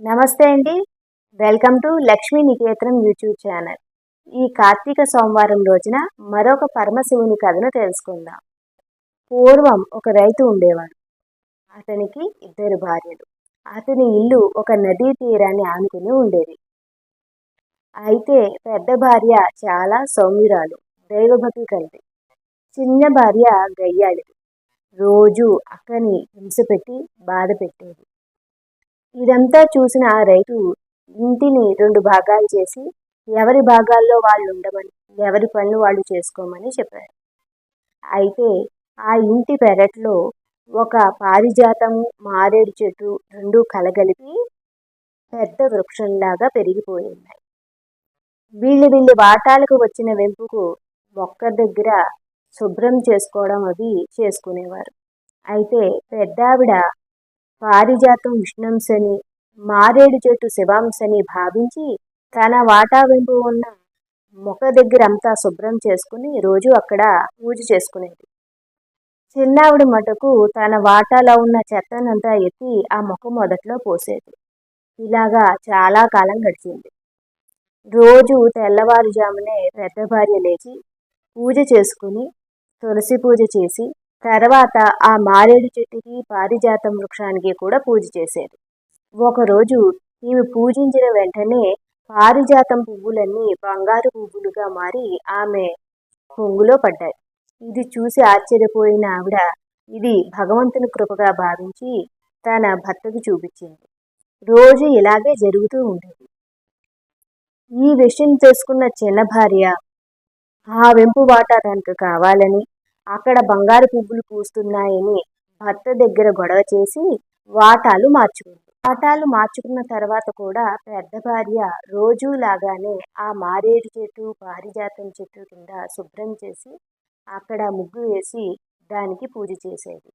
నమస్తే అండి. Welcome to Lakshmi Niketanam YouTube channel. ఈ కార్తీక సోమవారం రోజున మరొక పరమశివుని కథను తెలుసుకుందాం. పూర్వం ఒక రైతు ఉండేవాడు. అతనికి ఇద్దరు భార్యలు. అతని ఇల్లు ఒక నదీ తీరాన్ని ఆనుకుని ఉండేది. అయితే పెద్ద భార్య చాలా సౌమ్యురాలు దైవభక్తి కలిది చిన్న భార్య గయ్యాళిది రోజు అక్కని హింసపెట్టి బాధ పెట్టేది. ఇదంతా చూసిన ఆ రైతు ఇంటిని రెండు భాగాలు చేసి ఎవరి భాగాల్లో వాళ్ళు ఉండమని ఎవరి పనులు వాళ్ళు చేసుకోమని చెప్పారు. అయితే ఆ ఇంటి పెరట్లో ఒక పారిజాతం మారేడు చెట్టు రెండు కలగలిపి పెద్ద వృక్షంలాగా పెరిగిపోయింది. వీళ్ళు వీళ్ళు వాటాలకు వచ్చిన వెంపుకు మొక్క దగ్గర శుభ్రం చేసుకోవడం అవి చేసుకునేవారు. అయితే పెద్దావిడ పారిజాతం విష్ణంసని మారేడు చెట్టు శివాంశని భావించి తన వాటా వెంపు ఉన్న మొక్క దగ్గర అంతా శుభ్రం చేసుకుని రోజు అక్కడ పూజ చేసుకునేది. చిన్నావిడ మటుకు తన వాటాలో ఉన్న చెత్తనంతా ఎత్తి ఆ మొక్క మొదట్లో పోసేది. ఇలాగా చాలా కాలం గడిచింది. రోజు తెల్లవారుజామునే పెద్ద భార్య లేచి పూజ చేసుకుని తులసి పూజ చేసి తర్వాత ఆ మారేడు చెట్టుకి పారిజాతం వృక్షానికి కూడా పూజ చేసేది. ఒకరోజు ఈమె పూజించిన వెంటనే పారిజాతం పువ్వులన్నీ బంగారు పువ్వులుగా మారి ఆమె పొంగులో పడ్డాయి. ఇది చూసి ఆశ్చర్యపోయిన ఆవిడ ఇది భగవంతుని కృపగా భావించి తన భర్తకు చూపించింది. రోజు ఇలాగే జరుగుతూ ఉండేది ఈ విషయం తెలుసుకున్న చిన్న భార్య ఆ వెంపు వాటా తనకు కావాలని అక్కడ బంగారు పువ్వులు పూస్తున్నాయని భర్త దగ్గర గొడవ చేసి వాటాలు మార్చుకుంది. వాటాలు మార్చుకున్న తర్వాత కూడా పెద్ద భార్య రోజూ లాగానే ఆ మారేడు చెట్టు పారిజాతం చెట్టు కింద శుభ్రం చేసి అక్కడ ముగ్గు వేసి దానికి పూజ చేసేది.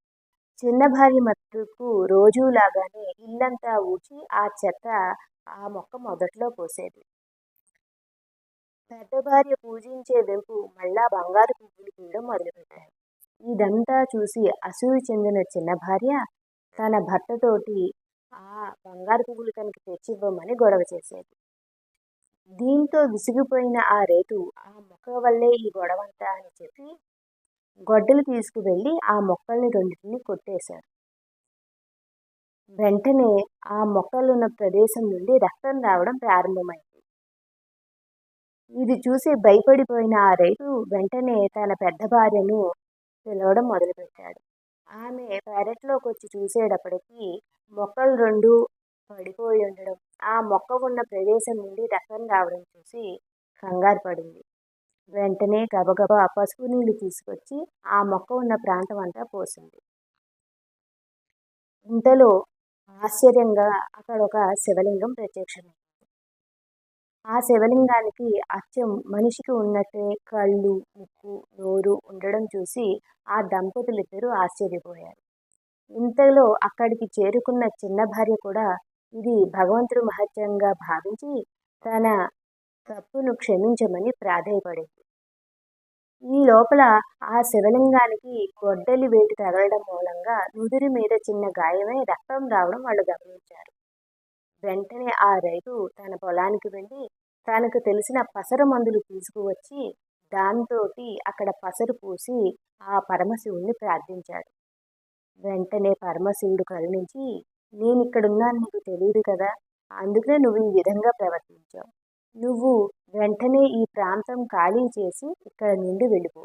చిన్న భార్య మట్టుకు రోజూ లాగానే ఇల్లంతా ఊచి ఆ చెత్త ఆ మొక్క మొదట్లో పోసేది. పెద్ద భార్య పూజించే వెంపు మళ్ళా బంగారు పువ్వులు కూడా మొదలుపెట్టారు. ఇదంతా చూసి అసూయ చెందిన చిన్న భార్య తన భర్తతోటి ఆ బంగారు పువ్వులు కనుక తెచ్చివ్వమని గొడవ చేసేది. దీంతో విసిగిపోయిన ఆ రేటు ఆ మొక్క వల్లే ఈ గొడవంతా అని చెప్పి గొడ్డలు తీసుకువెళ్ళి ఆ మొక్కల్ని రెండింటిని కొట్టేశారు. వెంటనే ఆ మొక్కలున్న ప్రదేశం నుండి రక్తం రావడం ప్రారంభమైంది. ఇది చూసి భయపడిపోయిన ఆ రైతు వెంటనే తన పెద్ద భార్యను పిలవడం మొదలుపెట్టాడు. ఆమె పెరట్లోకి వచ్చి చూసేటప్పటికి మొక్కలు రెండు పడిపోయి ఉండడం ఆ మొక్క ఉన్న ప్రదేశం నుండి రక్తం రావడం చూసి కంగారు పడింది. వెంటనే గబగబా పసుపు నీళ్ళు తీసుకొచ్చి ఆ మొక్క ఉన్న ప్రాంతం అంతా పోసింది. ఇంతలో ఆశ్చర్యంగా అక్కడ ఒక శివలింగం ప్రత్యక్షమైంది. ఆ శివలింగానికి అచ్చం మనిషికి ఉన్నట్టే కళ్ళు ముక్కు నోరు ఉండడం చూసి ఆ దంపతులిద్దరూ ఆశ్చర్యపోయారు. ఇంతలో అక్కడికి చేరుకున్న చిన్న భార్య కూడా ఇది భగవంతుడు మహత్యంగా భావించి తన తప్పును క్షమించమని ప్రాధాయపడింది. ఈ లోపల ఆ శివలింగానికి గొడ్డలి వేటి తగలడం మూలంగా నుదురి మీద చిన్న గాయమై రక్తం రావడం వాళ్ళు గమనించారు. వెంటనే ఆ రైతు తన పొలానికి వెళ్ళి తనకు తెలిసిన పసరు మందులు తీసుకువచ్చి దాంతో అక్కడ పసరు పూసి ఆ పరమశివుణ్ణి ప్రార్థించాడు. వెంటనే పరమశివుడు కరుణించి నేను ఇక్కడున్నాను నీకు తెలియదు కదా అందుకే నువ్వు ఈ విధంగా ప్రవర్తించావు. నువ్వు వెంటనే ఈ ప్రాంతం ఖాళీ చేసి ఇక్కడ నుండి వెళ్ళిపో.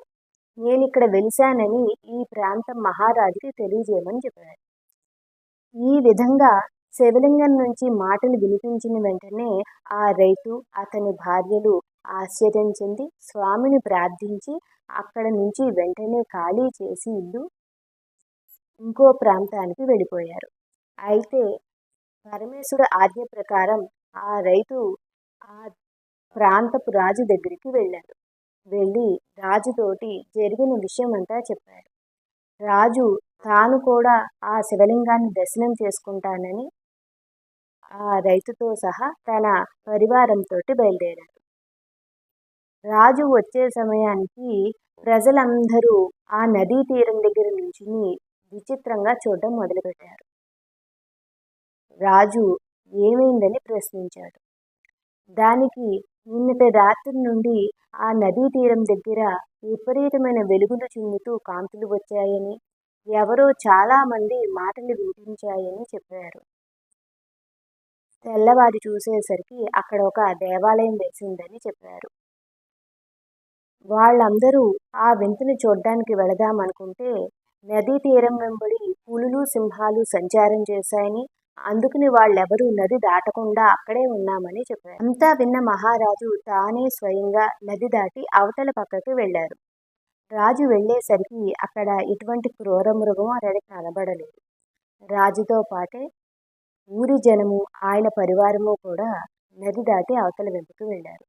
నేను ఇక్కడ వెలిశానని ఈ ప్రాంతం మహారాజుకి తెలియజేయమని చెప్పాడు. ఈ విధంగా శివలింగం నుంచి మాటలు వినిపించిన వెంటనే ఆ రైతు అతని భార్యలు ఆశ్చర్యం చెంది స్వామిని ప్రార్థించి అక్కడ నుంచి వెంటనే ఖాళీ చేసి ఇల్లు ఇంకో ప్రాంతానికి వెళ్ళిపోయారు. అయితే పరమేశ్వర ఆజ్ఞ ప్రకారం ఆ రైతు ఆ ప్రాంతపు రాజు దగ్గరికి వెళ్ళాడు. వెళ్ళి రాజుతోటి జరిగిన విషయం అంతా చెప్పాడు. రాజు తాను కూడా ఆ శివలింగాన్ని దర్శనం చేసుకుంటానని ఆ రైతుతో సహా తన పరివారంతో బయలుదేరాడు. రాజు వచ్చే సమయానికి ప్రజలందరూ ఆ నదీ తీరం దగ్గర నుంచి విచిత్రంగా చూడడం మొదలుపెట్టారు. రాజు ఏమైందని ప్రశ్నించాడు. దానికి నిన్నటి రాత్రి నుండి ఆ నదీ తీరం దగ్గర విపరీతమైన వెలుగులు చిమ్ముతూ కాంతులు వచ్చాయని ఎవరో చాలా మంది మాటలు వినిపించాయని చెప్పారు. తెల్లవారి చూసేసరికి అక్కడ ఒక దేవాలయం వేసిందని చెప్పారు. వాళ్ళందరూ ఆ వింతని చూడ్డానికి వెళదామనుకుంటే నదీ తీరం వెంబడి పులులు సింహాలు సంచారం చేశాయని అందుకని వాళ్ళెవరూ నది దాటకుండా అక్కడే ఉన్నామని చెప్పారు. అంతా విన్న మహారాజు తానే స్వయంగా నది దాటి అవతల పక్కకి వెళ్ళారు. రాజు వెళ్ళేసరికి అక్కడ ఎటువంటి క్రూర మృగం అతడికి కనబడలేదు. రాజుతో పాటే ఊరి జనము ఆయన పరివారము కూడా నది దాటి అవతల వెంపుకు వెళ్ళారు.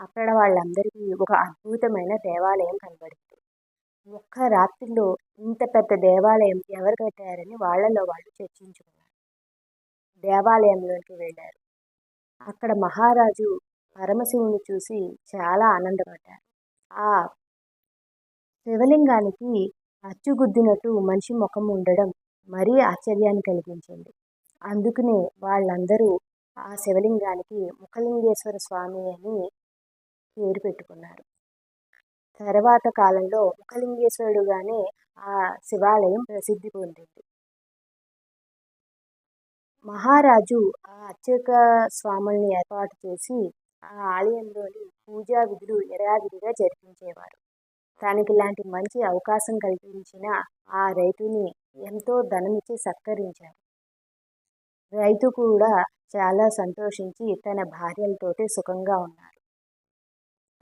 అక్కడ వాళ్ళందరికీ ఒక అద్భుతమైన దేవాలయం కనబడింది. ఒక్క రాత్రిలో ఇంత పెద్ద దేవాలయం ఎవరు కట్టారని వాళ్ళలో వాళ్ళు చర్చించుకున్నారు. దేవాలయంలోకి వెళ్ళారు. అక్కడ మహారాజు పరమశివుని చూసి చాలా ఆనందపడ్డారు. ఆ శివలింగానికి అచ్చుగుద్దినట్టు మనిషి ముఖం ఉండడం మరీ ఆశ్చర్యాన్ని కలిగించింది. అందుకనే వాళ్ళందరూ ఆ శివలింగానికి ముఖలింగేశ్వర స్వామి అని పేరు పెట్టుకున్నారు. తర్వాత కాలంలో ముఖలింగేశ్వరుడుగానే ఆ శివాలయం ప్రసిద్ధి పొందింది. మహారాజు ఆ అర్చక స్వాముల్ని ఏర్పాటు చేసి ఆ ఆలయంలోని పూజా విధులు యథావిధిగా జరిపించేవారు. తనకి ఇలాంటి మంచి అవకాశం కల్పించిన ఆ రైతుని ఎంతో ధనమిచ్చి సత్కరించారు. రైతు కూడా చాలా సంతోషించి తన భార్యలతోటి సుఖంగా ఉన్నారు.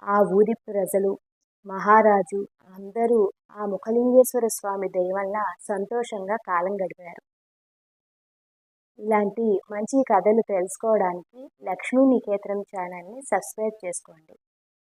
ఆ ఊరి ప్రజలు మహారాజు అందరూ ఆ ముఖలింగేశ్వర స్వామి దయ వల్ల సంతోషంగా కాలం గడిపారు. ఇలాంటి మంచి కథలు తెలుసుకోవడానికి లక్ష్మీ నికేతనం ఛానల్ని సబ్స్క్రైబ్ చేసుకోండి.